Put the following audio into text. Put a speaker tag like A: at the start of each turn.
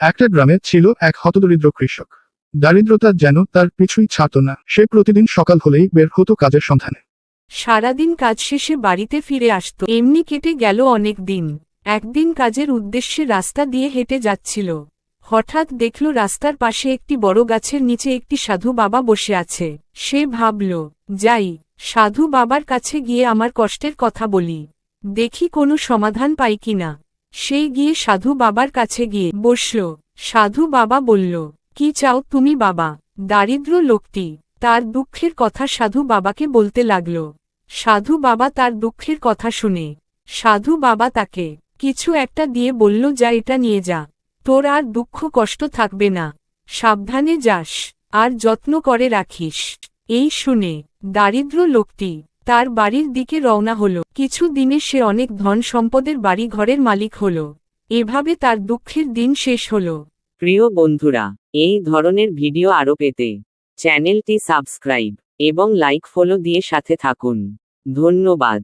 A: একটা গ্রামে ছিল এক হতদরিদ্র কৃষক। দারিদ্রতা যেন তার পিছুই ছাড়ত না, সে প্রতিদিন সকাল হলেই বের হতো কাজের সন্ধানে।
B: সারাদিন কাজ শেষে বাড়িতে ফিরে আসতো, এমনি কেটে গেল অনেক দিন। একদিন কাজের উদ্দেশ্যে রাস্তা দিয়ে হেঁটে যাচ্ছিল। হঠাৎ দেখল রাস্তার পাশে একটি বড় গাছের নিচে একটি সাধু বাবা বসে আছে। সে ভাবল, যাই, সাধু বাবার কাছে গিয়ে আমার কষ্টের কথা বলি। দেখি কোনো সমাধান পাই কিনা। সে গিয়ে সাধু বাবার কাছে গিয়ে বসল। সাধু বাবা বলল, কি চাও তুমি বাবা? দারিদ্র লোকটি। তার দুঃখের কথা সাধু বাবাকে বলতে লাগল। সাধু বাবা তার দুঃখের কথা শুনে। সাধু বাবা তাকে কিছু একটা দিয়ে বলল, যা এটা নিয়ে যা। তোর আর দুঃখ কষ্ট থাকবে না। সাবধানে যাস। আর যত্ন করে রাখিস। এই শুনে দারিদ্র লোকটি তার বাড়ির দিকে রওনা হল। কিছু দিনে সে অনেক ধন সম্পদের বাড়ি ঘরের মালিক হল। এভাবে তার দুঃখের দিন শেষ হল।
C: প্রিয় বন্ধুরা, এই ধরনের ভিডিও আরও পেতে চ্যানেলটি সাবস্ক্রাইব এবং লাইক ফলো দিয়ে সাথে থাকুন। ধন্যবাদ।